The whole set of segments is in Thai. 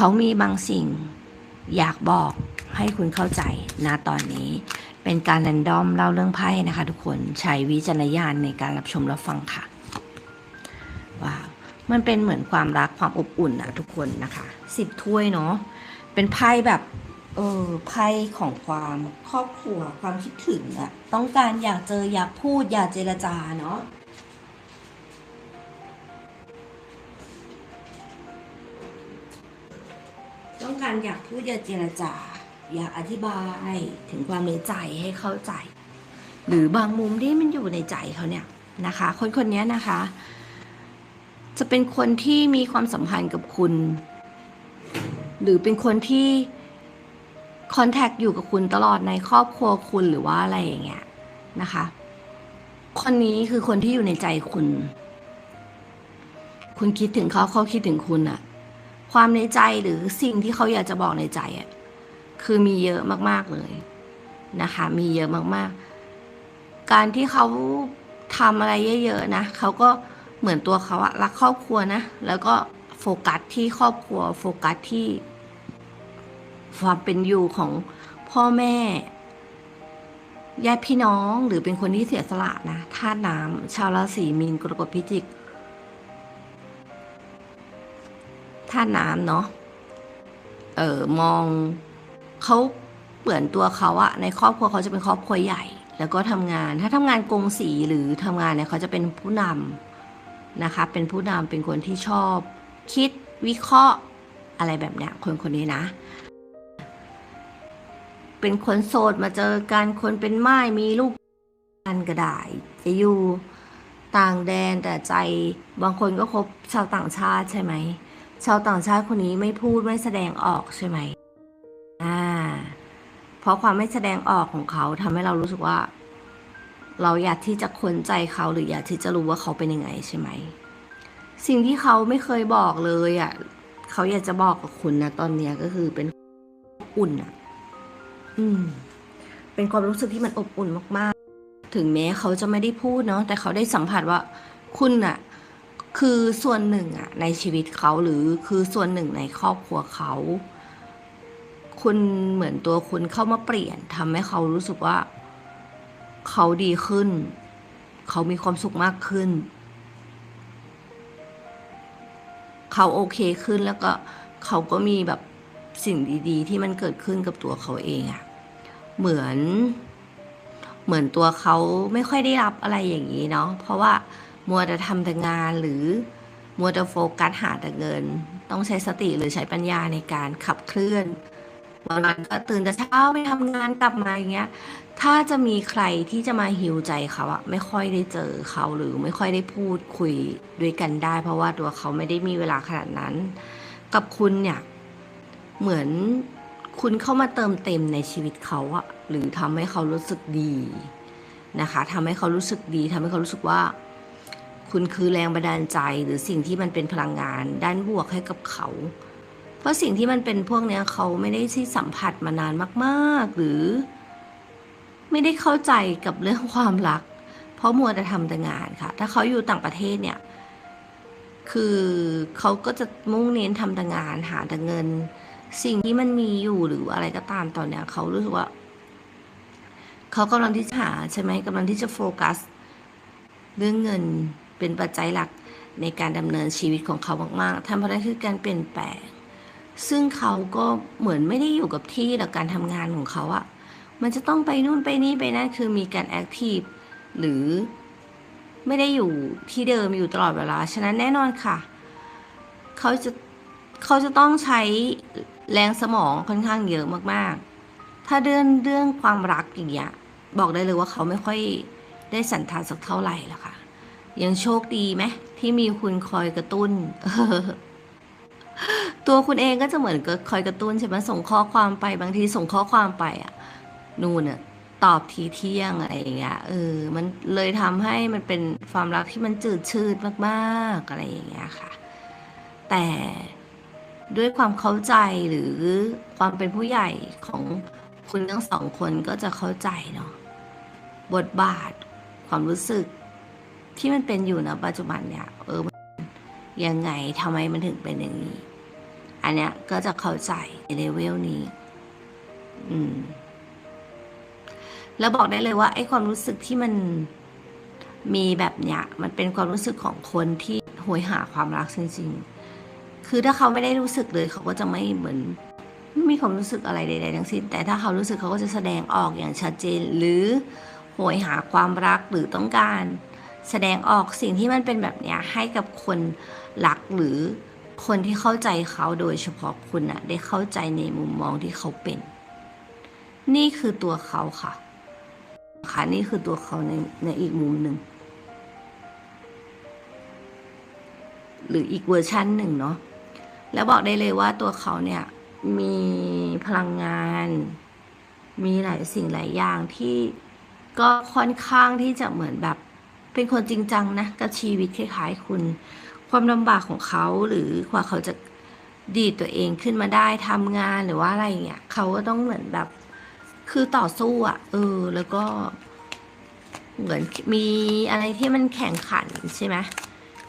เขามีบางสิ่งอยากบอกให้คุณเข้าใจนะตอนนี้ เป็นการแรนดอมเล่าเรื่องไพ่นะคะ ทุกคนใช้วิจารณญาณในการรับชมรับฟังค่ะว้าวมันเป็นเหมือนความรักความอบอุ่นอะทุกคนนะคะสิบถ้วยเนาะเป็นไพ่แบบเออไพ่ของความครอบครัวความคิดถึงอะต้องการอยากเจออยากพูดอยากเจรจาเนาะ ต้องการอยากพูดอยากเจรจา อยากอธิบายถึงความในใจให้เข้าใจ หรือบางมุมที่มันอยู่ในใจเขาเนี่ยนะคะ คนคนนี้นะคะ จะเป็นคนที่มีความสัมพันธ์กับคุณ หรือเป็นคนที่คอนแทคอยู่กับคุณตลอดในครอบครัวคุณหรือว่าอะไรอย่างเงี้ยนะคะ คนนี้คือคนที่อยู่ในใจคุณ คุณคิดถึงเขาเขาคิดถึงคุณอะ ความในใจหรือสิ่งที่เขาอยากจะบอกในใจอะคือมีเยอะมากๆเลยนะคะ มีเยอะมากๆ การที่เขาทำอะไรเยอะๆนะเขาก็เหมือนตัวเขาอะรักครอบครัวนะ แล้วก็โฟกัสที่ครอบครัว โฟกัสที่ความเป็นอยู่ของพ่อแม่ญาติพี่น้องหรือเป็นคนที่เสียสละนะธาตุน้ำชาวราศีมีนกรกฎพิจิก ธาน้ำเนาะเออมองเขาเหมือนตัวเขาอะในครอบครัวเขาจะเป็นครอบครัวใหญ่ แล้วก็ทำงาน ถ้าทำงานกงสีหรือทำงานเนี่ยเขาจะเป็นผู้นำนะคะ เป็นผู้นำเป็นคนที่ชอบ คิดวิเคราะห์อะไรแบบเนี้ยคนคนนี้นะเป็นคนโสดมาเจอกันคนเป็นไม้มีลูกกันก็ได้จะอยู่ต่างแดนแต่ใจบางคนก็คบชาวต่างชาติใช่ไหม ชาวต่างชาติคนนี้ไม่พูดไม่แสดงออกใช่ไหมอ่า เพราะความไม่แสดงออกของเขาทำให้เรารู้สึกว่า เราอยากที่จะค้นใจเขาหรืออยากที่จะรู้ว่าเขาเป็นยังไงใช่ไหม สิ่งที่เขาไม่เคยบอกเลยอะเขาอยากจะบอกกับคุณนะตอนเนี้ยก็คือเป็นอุ่นอะ อืม เป็นความรู้สึกที่มันอบอุ่นมาก ๆ ถึงแม้เขาจะไม่ได้พูดเนาะแต่เขาได้สัมผัสว่าคุณอะ คือส่วนหนึ่งอะในชีวิตเขาหรือคือส่วนหนึ่งในครอบครัวเขา คุณเหมือนตัวคุณเข้ามาเปลี่ยนทำให้เขารู้สึกว่า เขาดีขึ้น เขามีความสุขมากขึ้น เขาโอเคขึ้นแล้วก็เขาก็มีแบบสิ่งดี ๆ ที่มันเกิดขึ้นกับตัวเขาเองอะเหมือน เหมือนตัวเขาไม่ค่อยได้รับอะไรอย่างนี้เนาะเพราะว่า มัวแต่ทำแต่งานหรือมัวแต่โฟกัสหาแต่เงิน ต้องใช้สติหรือใช้ปัญญาในการขับเคลื่อนวันนั้นก็ตื่นแต่เช้าไปทำงานกลับมาอย่างเงี้ย ถ้าจะมีใครที่จะมาหิวใจเขาอะไม่ค่อยได้เจอเขาหรือไม่ค่อยได้พูดคุยด้วยกันได้ เพราะว่าตัวเขาไม่ได้มีเวลาขนาดนั้น กับคุณเนี่ยเหมือนคุณเข้ามาเติมเต็มในชีวิตเขาอะหรือทำให้เขารู้สึกดีนะคะทำให้เขารู้สึกดีทำให้เขารู้สึกว่า คุณคือแรงบันดาลใจหรือสิ่งที่มันเป็นพลังงาน ด้านบวกให้กับเขา เพราะสิ่งที่มันเป็นพวกเนี้ยเขาไม่ได้ที่สัมผัสมานานมากๆ หรือ ไม่ได้เข้าใจกับเรื่องความรัก เพราะมัวแต่ทำแต่งานค่ะ ถ้าเขาอยู่ต่างประเทศเนี่ย คือเขาก็จะมุ่งเน้นทำแต่งานหาแต่เงิน สิ่งที่มันมีอยู่หรืออะไรก็ตามตอนเนี้ยเขารู้สึกว่าเขากำลังที่จะหาใช่ไหมกำลังที่จะโฟกัสเรื่องเงิน เป็นปัจจัยหลักในการดำเนินชีวิตของเขามาก ๆทำอะไรคือการเปลี่ยนแปลง ซึ่งเขาก็เหมือนไม่ได้อยู่กับที่หรอการทำงานของเขาอะมันจะต้องไปนู่นไปนี่ไปนั่นคือมีการแอคทีฟหรือไม่ได้อยู่ที่เดิมอยู่ตลอดเวลา ฉะนั้นแน่นอนค่ะ เขาจะเขาจะต้องใช้แรงสมองค่อนข้างเยอะมากๆ ถ้าเรื่องเรื่องความรักอย่างเงี้ยบอกได้เลยว่าเขาไม่ค่อยได้สันทัดสักเท่าไหร่ละค่ะ ยังโชคดีไหมที่มีคุณคอยกระตุ้น ตัวคุณเองก็จะเหมือนกับคอยกระตุ้นใช่ไหมส่งข้อความไปบางทีส่งข้อความไปอะ นู่นอะตอบทีเที่ยงอะไรอย่างเงี้ยเออ มันเลยทำให้มันเป็นความรักที่มันจืดชืดมากๆอะไรอย่างเงี้ยค่ะ แต่ด้วยความเข้าใจหรือความเป็นผู้ใหญ่ของคุณทั้งสองคนก็จะเข้าใจเนาะบทบาทความรู้สึก ที่มันเป็นอยู่นะปัจจุบันเนี่ย เออยังไงทำไมมันถึงเป็นอย่างนี้ออันเนี้ยก็จะเข้าใจในเลเวลนี้ อืม แล้วบอกได้เลยว่าไอ้ความรู้สึกที่มันมีแบบเนี้ยมันเป็นความรู้สึกของคนที่โหยหาความรักจริงๆ คือถ้าเขาไม่ได้รู้สึกเลย เขาก็จะไม่เหมือนไม่มีความรู้สึกอะไรใดๆทั้งสิ้น แต่ถ้าเขารู้สึกเขาก็จะแสดงออกอย่างชัดเจน หรือโหยหาความรักหรือต้องการ แสดงออกสิ่งที่มันเป็นแบบเนี้ยให้กับคนรักหรือคนที่เข้าใจเขาโดยเฉพาะคุณอะได้เข้าใจในมุมมองที่เขาเป็น นี่คือตัวเขาค่ะ ค่ะนี่คือตัวเขาในในอีกมุมหนึ่ง หรืออีกเวอร์ชันหนึ่งเนาะแล้วบอกได้เลยว่าตัวเขาเนี่ยมีพลังงาน มีหลายสิ่งหลายอย่างที่ก็ค่อนข้างที่จะเหมือนแบบ เป็นคนจริงจังนะกับชีวิตคล้ายๆคุณ ความลำบากของเขาหรือกว่าเขาจะดีตัวเองขึ้นมาได้ทำงานหรือว่าอะไรเงี้ยเขาก็ต้องเหมือนแบบ คือต่อสู้อะ่ะ เออ แล้วก็เหมือนมีอะไรที่มันแข่งขันใช่ไหม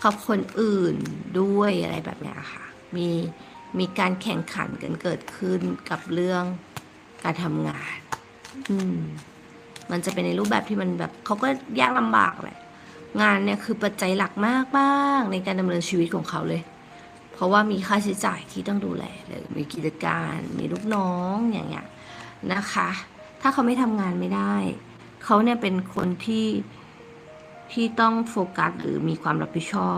กับคนอื่นด้วยอะไรแบบเนี้ยค่ะ มีมีการแข่งขันกันเกิดขึ้นกับเรื่องการทำงาน อืม มันจะเป็นในรูปแบบที่มันแบบเขาก็ยากลำบากแหละ งานเนี่ยคือปัจจัยหลักมากมากๆในการดำเนินชีวิตของเขาเลย เพราะว่ามีค่าใช้จ่ายที่ต้องดูแลเลยมีกิจการมีลูกน้องอย่างเงี้ยนะคะ ถ้าเขาไม่ทำงานไม่ได้ เขาเนี่ยเป็นคนที่ที่ต้องโฟกัสหรือมีความรับผิดชอบ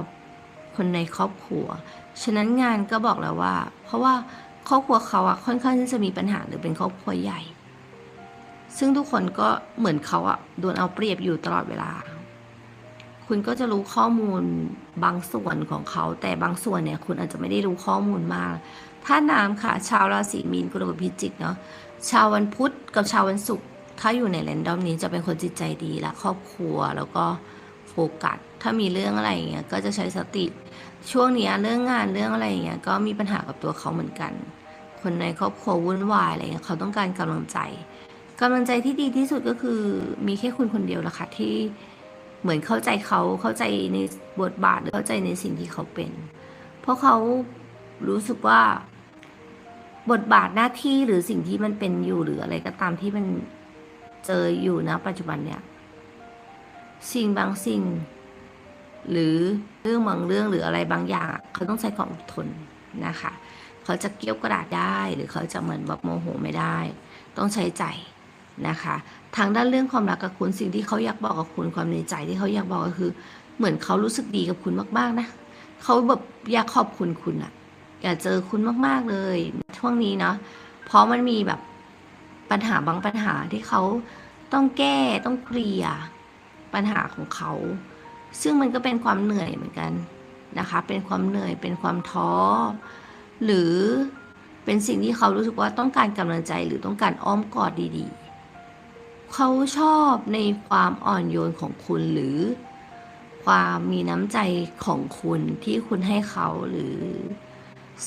คนในครอบครัว ฉะนั้นงานก็บอกแล้วว่า เพราะว่าครอบครัวเขาอะค่อนข้างที่จะมีปัญหาหรือเป็นครอบครัวใหญ่ ซึ่งทุกคนก็เหมือนเขาอะโดนเอาเปรียบอยู่ตลอดเวลา คุณก็จะรู้ข้อมูลบางส่วนของเขา แต่บางส่วนเนี่ย คุณอาจจะไม่ได้รู้ข้อมูลมาก ถ้าน้ำค่ะ ชาวราศีมีนกุลกับพิจิกเนาะชาววันพุธกับชาววันศุกร์ถ้าอยู่ในแรนดอมนี้จะเป็นคนจิตใจดีและครอบครัวแล้วก็โฟกัสถ้ามีเรื่องอะไรอย่างเงี้ยก็จะใช้สติช่วงนี้เรื่องงานเรื่องอะไรอย่างเงี้ยก็มีปัญหากับตัวเขาเหมือนกัน คนในครอบครัววุ่นวายอะไรเงี้ยเขาต้องการกำลังใจกำลังใจที่ดีที่สุดก็คือมีแค่คุณคนเดียวละค่ะที่ เหมือนเข้าใจเขาเข้าใจในบทบาทเข้าใจในสิ่งที่เขาเป็น เพราะเขารู้สึกว่า บทบาทหน้าที่หรือสิ่งที่มันเป็นอยู่หรืออะไรก็ตามที่มันเจออยู่นะปัจจุบันเนี่ยสิ่งบางสิ่ง หรือเรื่องบางเรื่องหรืออะไรบางอย่างอะเขาต้องใช้ความอดทนนะคะ เขาจะเกี้ยวกระดาษได้หรือเขาจะเหมือนแบบโมโหไม่ได้ ต้องใช้ใจนะคะ ทางด้านเรื่องความรักกับคุณสิ่งที่เขาอยากบอกกับคุณความในใจที่เขาอยากบอกก็คือ เหมือนเขารู้สึกดีกับคุณมากๆนะเขาแบบอยากขอบคุณคุณอะอยากเจอคุณมาก ๆเลยช่วงนี้เนาะเพราะมันมีแบบปัญหาบางปัญหาที่เขาต้องแก้ต้องเคลียร์ปัญหาของเขา ซึ่งมันก็เป็นความเหนื่อยเหมือนกันนะคะ เป็นความเหนื่อยเป็นความท้อ หรือเป็นสิ่งที่เขารู้สึกว่าต้องการกำลังใจหรือต้องการอ้อมกอดดีๆ เขาชอบในความอ่อนโยนของคุณหรือ ความมีน้ำใจของคุณที่คุณให้เขาหรือ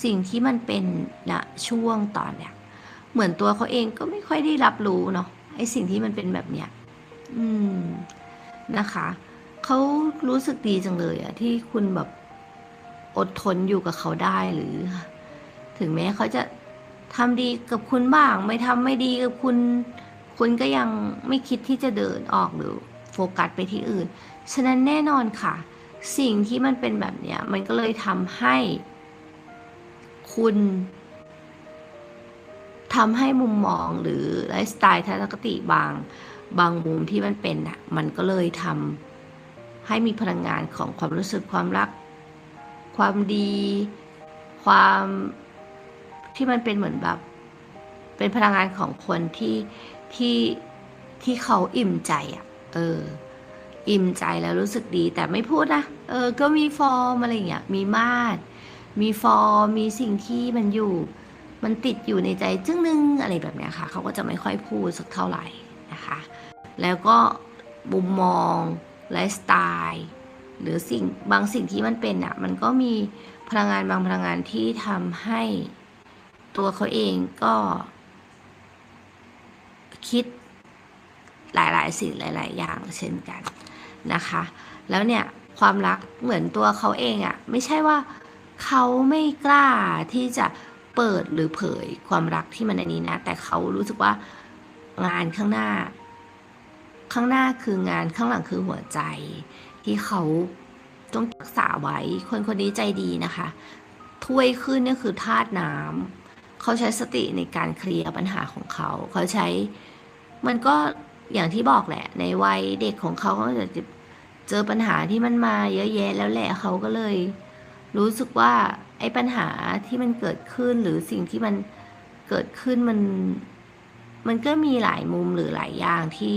สิ่งที่มันเป็นณช่วงตอนเนี้ยเหมือนตัวเขาเองก็ไม่ค่อยได้รับรู้เนาะไอสิ่งที่มันเป็นแบบเนี้ยอืมนะคะ เขารู้สึกดีจังเลยอะที่คุณแบบอดทนอยู่กับเขาได้หรือ ถึงแม้เขาจะทำดีกับคุณบ้าง ไม่ทำไม่ดีกับคุณ คุณก็ยังไม่คิดที่จะเดินออกหรือโฟกัสไปที่อื่น ฉะนั้นแน่นอนค่ะ สิ่งที่มันเป็นแบบเนี้ย มันก็เลยทำให้ คุณทำให้มุมมองหรือไลฟ์สไตล์ทัศนคติบาง บางมุมที่มันเป็นอะ มันก็เลยทำให้มีพลังงานของความรู้สึกความรัก ความดี ความที่มันเป็นเหมือนแบบ เป็นพลังงานของคนที่ ที่ที่เขาอิ่มใจอะ เออ อิ่มใจแล้วรู้สึกดีแต่ไม่พูดนะ เออ ก็มีฟอร์มอะไรอย่างเงี้ย มีมาดมีฟอร์ม มีสิ่งที่มันอยู่ มันติดอยู่ในใจจึ้งนึงอะไรแบบเนี้ยค่ะ เขาก็จะไม่ค่อยพูดสักเท่าไหร่นะคะ แล้วก็มุมมองไลฟ์สไตล์หรือสิ่งบางสิ่งที่มันเป็นอะ มันก็มีพลังงานบางพลังงานที่ทำให้ตัวเขาเองก็ คิดหลายๆ สิ่งหลาย ๆ อย่างเช่นกันนะคะ แล้วเนี่ยความรักเหมือนตัวเขาเองอะ่ะไม่ใช่ว่าเขาไม่กล้าที่จะเปิดหรือเผยความรักที่มันอันนี้นะ แต่เขารู้สึกว่างานข้างหน้า ข้างหน้าคืองานข้างหลังคือหัวใจ ที่เขาต้องรักษาไว้ คนคนนี้ใจดีนะคะ ถ้วยขึ้นนี่คือธาตุน้ำเขาใช้สติในการเคลียร์ปัญหาของเขา เขาใช้ มันก็อย่างที่บอกแหละ ในวัยเด็กของเขาเขาจะเจอปัญหาที่มันมาเยอะแยะแล้วแหละเขาก็เลย รู้สึกว่าไอ้ปัญหาที่มันเกิดขึ้นหรือสิ่งที่มันเกิดขึ้นมัน มันก็มีหลายมุมหรือหลายอย่างที่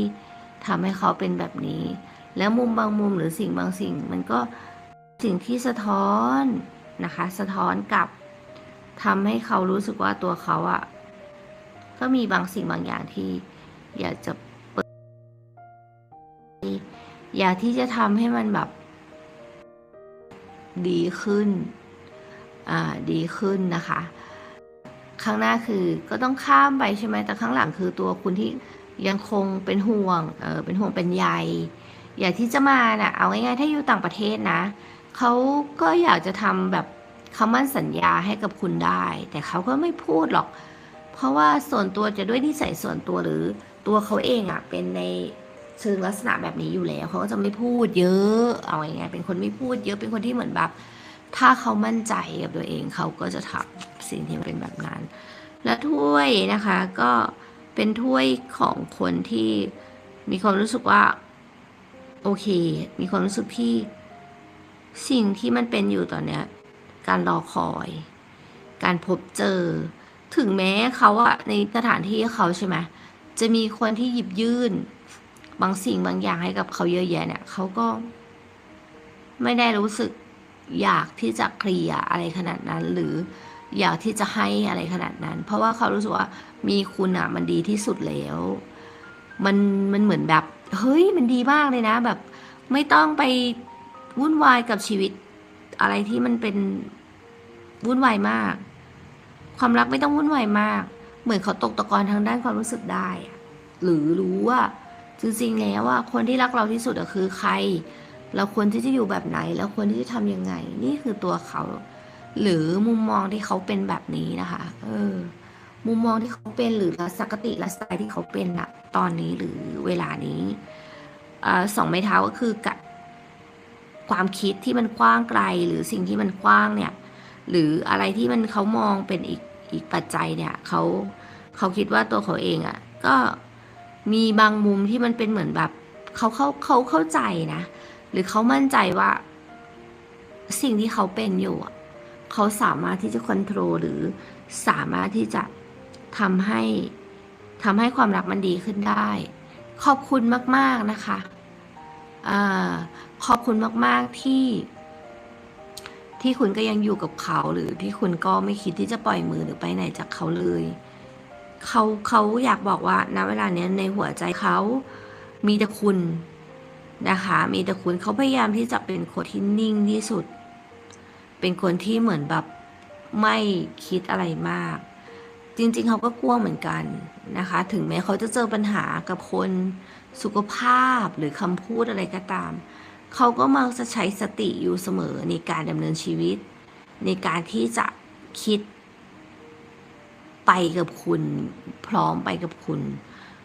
ทำให้เขาเป็นแบบนี้ แล้วมุมบางมุมหรือสิ่งบางสิ่ง มันก็สิ่งที่สะท้อนนะคะ สะท้อนกลับทำให้เขารู้สึกว่าตัวเขาอะก็มีบางสิ่งบางอย่างที่ อยากจะเปิด อยากที่จะทำให้มันแบบ ดีขึ้น อ่า ดีขึ้นนะคะ ข้างหน้าคือก็ต้องข้ามไปใช่ไหมแต่ข้างหลังคือตัวคุณที่ยังคงเป็นห่วง เออเป็นห่วงเป็นใย อยากที่จะมาน่ะ เอาง่ายๆ ถ้าอยู่ต่างประเทศนะ เขาก็อยากจะทำแบบคำมั่นสัญญาให้กับคุณได้ แต่เขาก็ไม่พูดหรอก เพราะว่าส่วนตัวจะด้วยนิสัยส่วนตัวหรือ ตัวเขาเองอะ่ะเป็นในเชิงลักษณะแบบนี้อยู่แล้วเขาก็จะไม่พูดเยอะ เอาง่ายเป็นคนไม่พูดเยอะเป็นคนที่เหมือนแบบ ถ้าเขามั่นใจกับตัวเองเขาก็จะทำสิ่งที่มันเป็นแบบนั้น และถ้วยนะคะก็เป็นถ้วยของคนที่มีความรู้สึกว่าโอเค มีความรู้สึกที่สิ่งที่มันเป็นอยู่ตอนเนี้ย การรอคอย การพบเจอ ถึงแม้เขาอะในสถานที่เขาใช่ไหม จะมีคนที่หยิบยื่น บางสิ่งบางอย่างให้กับเขาเยอะแยะเนี่ยเขาก็ ไม่ได้รู้สึกอยากที่จะเคลียร์อะไรขนาดนั้น หรืออยากที่จะให้อะไรขนาดนั้น เพราะว่าเขารู้สึกว่ามีคุณอะมันดีที่สุดแล้ว มันมันเหมือนแบบ เฮ้ยมันดีมากเลยนะ แบบ ไม่ต้องไปวุ่นวายกับชีวิตอะไรที่มันเป็นวุ่นวายมาก ความรักไม่ต้องวุ่นวายมาก เหมือนเขาตกตะกอนทางด้านความรู้สึกได้ หรือรู้ว่าจริงๆแล้วว่าคนที่รักเราที่สุดคือใคร เราควรที่จะอยู่แบบไหนแล้วควรที่จะทำยังไง นี่คือตัวเขา หรือมุมมองที่เขาเป็นแบบนี้นะคะ เออ มุมมองที่เขาเป็นหรือลักษณะติลักษณะที่เขาเป็นอะตอนนี้หรือเวลานี้อสองไม้เท้าก็คือกับความคิดที่มันกว้างไกล หรือสิ่งที่มันกว้างเนี่ย หรืออะไรที่มันเขามองเป็นอีกอีกปัจจัยเนี่ยเขา เขาคิดว่าตัวเขาเองอะ่ะ ก็มีบางมุมที่มันเป็นเหมือนแบบเขาเขาเขาเข้าใจนะ หรือเขามั่นใจว่า สิ่งที่เขาเป็นอยู่อะเขาสามารถที่จะควบคุมหรือสามารถที่จะทำให้ทำให้ความรักมันดีขึ้นได้ ขอบคุณมาก ๆนะคะอขอบคุณมาก ๆที่ ที่คุณก็ยังอยู่กับเขาหรือที่คุณก็ไม่คิดที่จะปล่อยมือหรือไปไหนจากเขาเลย เขาเขาอยากบอกว่าณเวลาเนี้ยในหัวใจเขามีแต่คุณนะคะ มีแต่คุณเขาพยายามที่จะเป็นคนที่นิ่งที่สุด เป็นคนที่เหมือนแบบไม่คิดอะไรมาก จริงๆเขาก็กลัวเหมือนกันนะคะ ถึงแม้เขาจะเจอปัญหากับคนสุขภาพหรือคำพูดอะไรก็ตาม เขาก็มักจะใช้สติอยู่เสมอในการดำเนินชีวิต ในการที่จะคิด ไปกับคุณพร้อมไปกับคุณ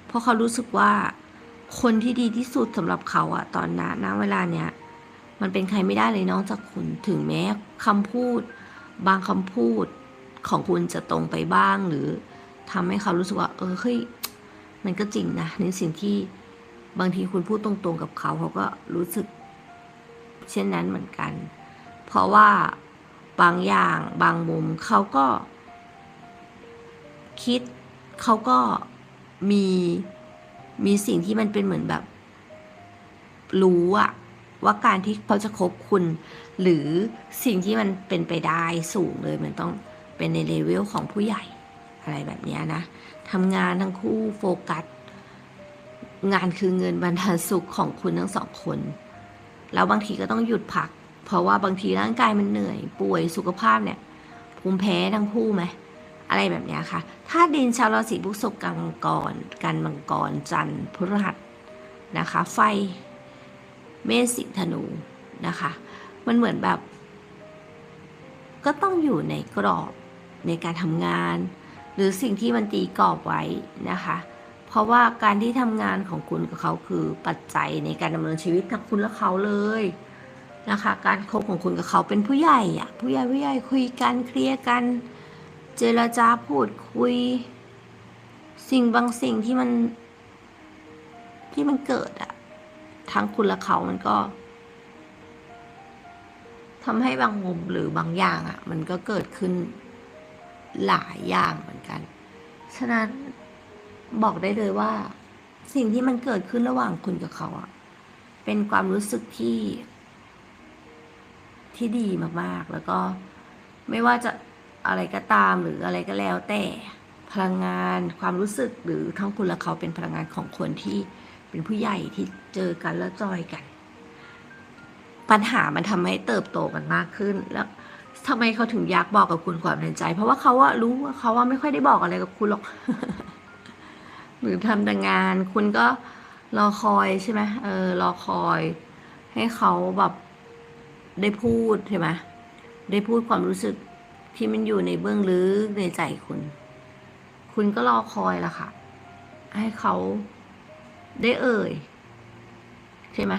เพราะเขารู้สึกว่าคนที่ดีที่สุดสำหรับเขาอะตอนนั้นณเวลาเนี้ยมันเป็นใครไม่ได้เลยนอกจากคุณถึงแม้คำพูด บางคำพูดของคุณจะตรงไปบ้างหรือทำให้เขารู้สึกว่า เออเฮ้ยมันก็จริงนะในสิ่งที่บางทีคุณพูดตรงๆกับเขาเขาก็รู้สึก เช่นนั้นเหมือนกัน เพราะว่าบางอย่างบางมุมเขาก็ คิดเขาก็มีมีสิ่งที่มันเป็นเหมือนแบบ รู้อะว่าการที่เขาจะคบคุณ หรือสิ่งที่มันเป็นไปได้สูงเลยมันต้องเป็นในเลเวลของผู้ใหญ่อะไรแบบนี้นะทำงานทั้งคู่โฟกัส งานคือเงินบรรดาลสุขของคุณทั้งสองคน แล้วบางทีก็ต้องหยุดพัก เพราะว่าบางทีร่างกายมันเหนื่อย ป่วยสุขภาพเนี่ยภูมิแพ้ทั้งคู่ไหม อะไรแบบนี้ค่ะถ้าดินชาวราศีพฤษภกังกรกันมังกรจันทร์พฤหัสนะคะ ไฟเมษิธนูนะคะ มันเหมือนแบบ ก็ต้องอยู่ในกรอบในการทำงาน หรือสิ่งที่มันตีกรอบไว้นะคะ เพราะว่าการที่ทำงานของคุณกับเขาคือปัจจัยในการดำเนินชีวิตทั้งคุณและเขาเลยนะคะ การคบของคุณกับเขาเป็นผู้ใหญ่อะผู้ใหญ่ผู้ใหญ่คุยกันเคลียร์กัน เจรจาพูดคุย สิ่งบางสิ่งที่มัน ที่มันเกิดอะทั้งคุณและเขามันก็ทำให้บางมุมหรือบางอย่างอะมันก็เกิดขึ้นหลายอย่างเหมือนกัน ฉะนั้นบอกได้เลยว่า สิ่งที่มันเกิดขึ้นระหว่างคุณกับเขาอะเป็นความรู้สึกที่ ที่ดีมากๆ แล้วก็ไม่ว่าจะ อะไรก็ตามหรืออะไรก็แล้วแต่พลังงานความรู้สึกหรือทั้งคุณและเขาเป็นพลังงานของคนที่เป็นผู้ใหญ่ที่เจอกันแล้วจอยกัน ปัญหามันทำให้เติบโตกันมากขึ้น แล้วทำไมเขาถึงอยากบอกกับคุณความในใจ เพราะว่าเขาว่ารู้ว่าเขาว่าไม่ค่อยได้บอกอะไรกับคุณหรอกหรือทำแต่งาน คุณก็รอคอยใช่ไหมเออรอคอย ให้เขาแบบได้พูดใช่ไหมได้พูดความรู้สึก ที่มันอยู่ในเบื้องลึกในใจคุณ คุณก็รอคอยละค่ะ ให้เขาได้เอ่ย ใช่ไหม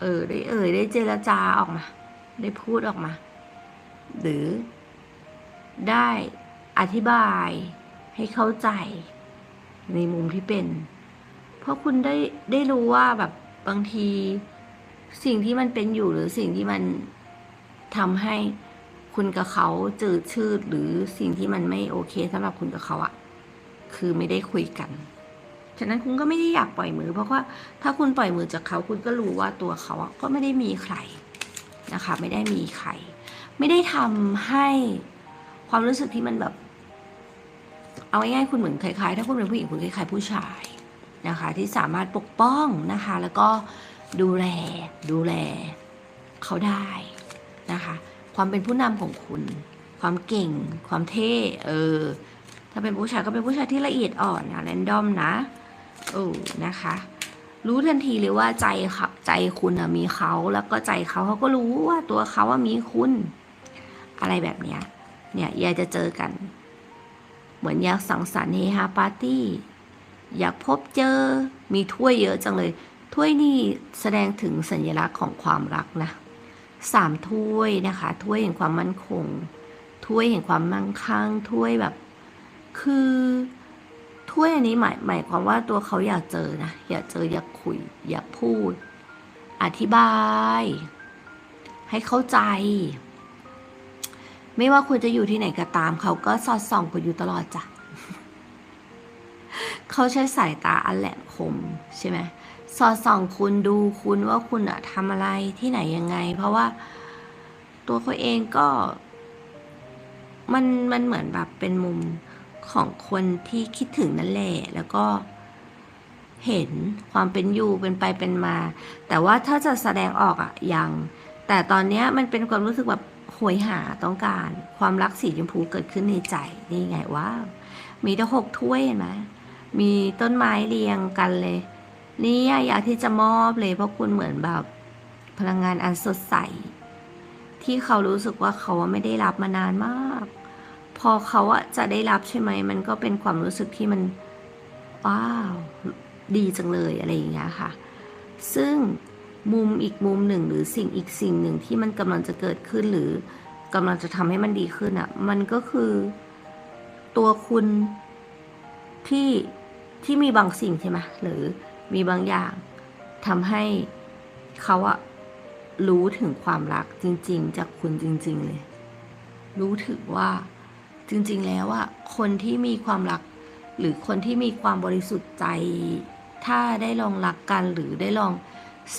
เออ ได้เอ่ย ได้เจรจาออกมา ได้พูดออกมา หรือได้อธิบายให้เข้าใจในมุมที่เป็น เพราะคุณได้ได้รู้ว่าแบบบางที สิ่งที่มันเป็นอยู่หรือสิ่งที่มันทำให้ คุณกับเขาจืดชืดหรือสิ่งที่มันไม่โอเคสำหรับคุณกับเขาอะคือไม่ได้คุยกัน ฉะนั้นคุณก็ไม่ได้อยากปล่อยมือ เพราะว่าถ้าคุณปล่อยมือจากเขาคุณก็รู้ว่าตัวเขาอะก็ไม่ได้มีใครนะคะ ไม่ได้มีใคร ไม่ได้ทำให้ความรู้สึกที่มันแบบ เอาง่ายๆคุณเหมือนคล้ายๆ ถ้าคุณเป็นผู้หญิงคุณคล้ายๆผู้ชายนะคะ ที่สามารถปกป้องนะคะ แล้วก็ดูแลดูแลเขาได้นะคะ ความเป็นผู้นำของคุณ ความเก่ง ความเท่เออ ถ้าเป็นผู้ชายก็เป็นผู้ชายที่ละเอียดอ่อนนะแรนดอมนะโอ้นะคะ รู้ทันทีเลยว่าใจเขาใจคุณมีเขาแล้วก็ใจเขาเขาก็รู้ว่าตัวเขาว่ามีคุณ อะไรแบบเนี้ยเนี่ยอยากจะเจอกัน เหมือนอยากสังสรรค์เฮฮาปาร์ตี้อยากพบเจอมีถ้วยเยอะจังเลย ถ้วยนี่แสดงถึงสัญลักษณ์ของความรักนะ สามถ้วยนะคะถ้วยแห่งความมั่นคงถ้วยแห่งความมั่งคั่งถ้วยแบบ คือถ้วยอันนี้หมายหมายความว่าตัวเขาอยากเจอนะอยากเจออยากคุยอยากพูด อธิบาย ให้เข้าใจ ไม่ว่าคุณจะอยู่ที่ไหนก็ตาม เขาก็สอดส่องคุณอยู่ตลอดจ้ะเขาใช้สายตาอันแหลมคมใช่ไหม สอดส่องคุณดูคุณว่าคุณอะทำอะไรที่ไหนยังไง เพราะว่าตัวเขาเองก็ มันมันเหมือนแบบเป็นมุมของคนที่คิดถึงนั่นแหละ แล้วก็เห็นความเป็นอยู่เป็นไปเป็นมา แต่ว่าถ้าจะแสดงออกอะยัง แต่ตอนเนี้ยมันเป็นความรู้สึกแบบโหยหาต้องการความรักสีชมพูเกิดขึ้นในใจนี่ไงว้าวมีตั้งหกถ้วยเห็นไหมมีต้นไม้เรียงกันเลย นี่อยากที่จะมอบเลยเพราะคุณเหมือนแบบพลังงานอันสดใส ที่เขารู้สึกว่าเขาไม่ได้รับมานานมาก พอเขาจะได้รับใช่ไหม มันก็เป็นความรู้สึกที่มัน ว้าว ดีจังเลยอะไรอย่างเงี้ยค่ะ ซึ่งมุมอีกมุมหนึ่งหรือสิ่งอีกสิ่งหนึ่งที่มันกำลังจะเกิดขึ้นหรือกำลังจะทำให้มันดีขึ้นอะ มันก็คือตัวคุณที่ที่มีบางสิ่งใช่ไหมหรือ มีบางอย่างทำให้เขาอะรู้ถึงความรักจริง ๆ จากคุณจริง ๆ เลย รู้ถึงว่าจริง ๆ แล้วอะคนที่มีความรัก หรือคนที่มีความบริสุทธิ์ใจ ถ้าได้ลองรักกันหรือได้ลอง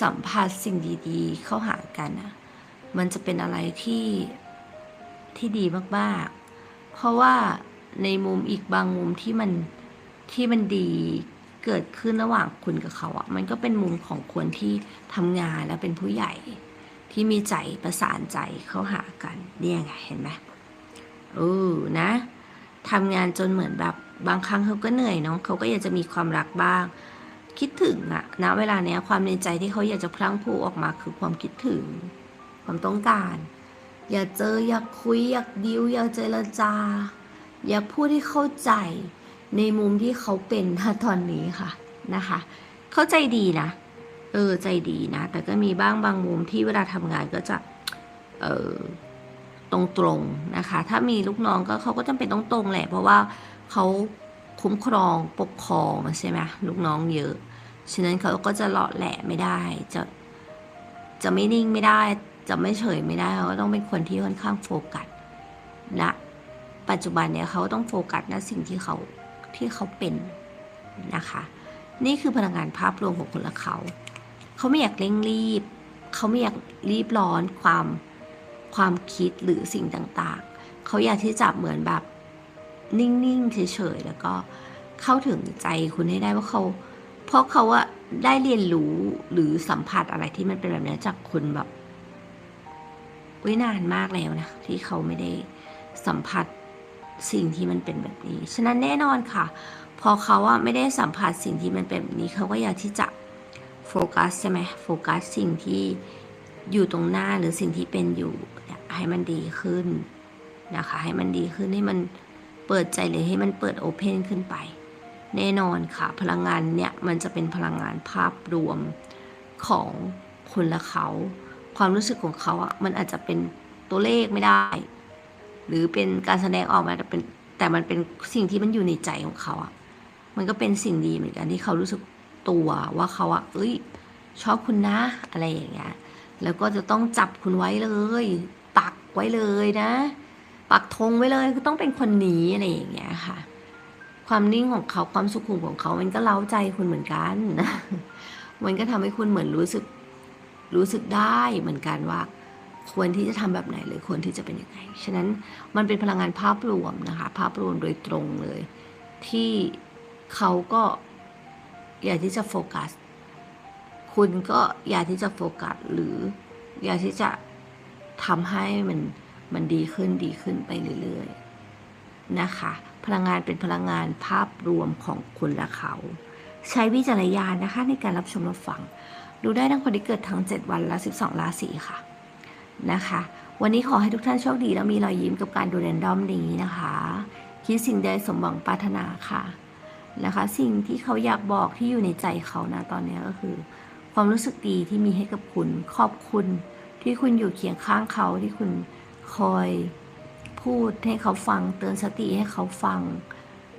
สัมผัสสิ่งดีๆ เข้าหากันนะมันจะเป็นอะไรที่ที่ดีมากๆ เพราะว่าในมุมอีกบางมุมที่มันที่มันดี เกิดขึ้นระหว่างคุณกับเขาอะมันก็เป็นมุมของคนที่ทำงานแล้วเป็นผู้ใหญ่ ที่มีใจประสานใจเข้าหากันเนี่ยไงเห็นไหมเออนะทำงานจนเหมือนแบบบางครั้งเขาก็เหนื่อยเนาะเขาก็อยากจะมีความรักบ้าง คิดถึงอะณเวลาเนี้ยความในใจที่เขาอยากจะพลั้งพรูออกมาคือความคิดถึง ความต้องการ อยากเจออยากคุยอยากดิวอยากเจรจา อยากพูดให้เข้าใจ ในมุมที่เขาเป็นตอนนี้ค่ะนะคะ เข้าใจดีนะ เออใจดีนะ แต่ก็มีบ้างบางมุมที่เวลาทำงานก็จะ เออตรงๆนะคะ ถ้ามีลูกน้องก็เขาก็จำเป็นต้องตรงแหละ เพราะว่าเขาคุ้มครองปกครองใช่ไหมลูกน้องเยอะ ฉะนั้นเขาก็จะเลาะแหละไม่ได้ จะจะไม่นิ่งไม่ได้ จะไม่เฉยไม่ได้เขาก็ต้องเป็นคนที่ค่อนข้างโฟกัสณปัจจุบันเนี่ยเขาต้องโฟกัสณสิ่งที่เขา ที่เขาเป็นนะคะ นี่คือพลังงานภาพรวมของคนละเขา เขาไม่อยากเร่งรีบ เขาไม่อยากรีบร้อนความความคิดหรือสิ่งต่างๆ เขาอยากที่จะเหมือนแบบนิ่งๆเฉยๆแล้วก็เข้าถึงใจคุณให้ได้ว่าเขาเพราะเขาอะได้เรียนรู้หรือสัมผัสอะไรที่มันเป็นแบบนี้จากคุณแบบวินานมากแล้วนะที่เขาไม่ได้สัมผัส สิ่งที่มันเป็นแบบนี้ ฉะนั้นแน่นอนค่ะ พอเขาอะไม่ได้สัมผัสสิ่งที่มันเป็นแบบนี้ เขาก็อยากที่จะโฟกัสใช่ไหมโฟกัสสิ่งที่อยู่ตรงหน้าหรือสิ่งที่เป็นอยู่ให้มันดีขึ้นนะคะ ให้มันดีขึ้นให้มันเปิดใจหรือให้มันเปิดโอเพนขึ้นไป แน่นอนค่ะ พลังงานเนี่ยมันจะเป็นพลังงานภาพรวมของคุณและเขา ความรู้สึกของเขาอะมันอาจจะเป็นตัวเลขไม่ได้ หรือเป็นการแสดงออกมาแต่เป็นแต่มันเป็นสิ่งที่มันอยู่ในใจของเขาอะมันก็เป็นสิ่งดีเหมือนกันที่เขารู้สึกตัวว่าเขาอะเอ้ย ชอบคุณนะอะไรอย่างเงี้ยแล้วก็จะต้องจับคุณไว้เลย ปักไว้เลยนะ ปักธงไว้เลยคือต้องเป็นคนนี้อะไรอย่างเงี้ยค่ะ ความนิ่งของเขาความสุขุมของเขา มันก็เล้าใจคุณเหมือนกัน มันก็ทำให้คุณเหมือนรู้สึกรู้สึกได้เหมือนกันว่า ควรที่จะทำแบบไหนหรือควรที่จะเป็นยังไง ฉะนั้นมันเป็นพลังงานภาพรวมนะคะ ภาพรวมโดยตรงเลย ที่เขาก็อยากที่จะโฟกัส คุณก็อยากที่จะโฟกัส หรืออยากที่จะทำให้มันมันดีขึ้นดีขึ้นไปเรื่อยๆนะคะ พลังงานเป็นพลังงานภาพรวมของคุณและเขา ใช้วิจารณญาณนะคะในการรับชมรับฟัง ดูได้ทั้งคนที่เกิดทั้ง 7 วันและ 12 ราศีค่ะ นะคะ วันนี้ขอให้ทุกท่านโชคดีและมีรอยยิ้มกับการดูแรนดอมนี้นะคะ คิดสิ่งใดสมหวังปรารถนาค่ะนะคะ สิ่งที่เขาอยากบอกที่อยู่ในใจเขานะตอนนี้ก็คือ ความรู้สึกดีที่มีให้กับคุณขอบคุณที่คุณอยู่เคียงข้างเขาที่คุณคอยพูดให้เขาฟัง เตือนสติให้เขาฟัง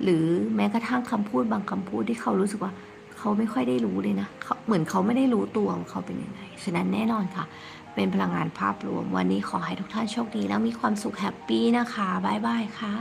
หรือแม้กระทั่งคำพูดบางคำพูดที่เขารู้สึกว่าเขาไม่ค่อยได้รู้เลยนะเเหมือนเขาไม่ได้รู้ตัวว่าเขาเป็นยังไงฉะนั้นแน่นอนค่ะ เป็นพลังงานภาพรวม วันนี้ขอให้ทุกท่านโชคดีแล้วมีความสุขแฮปปี้นะคะ บ๊ายบายค่ะ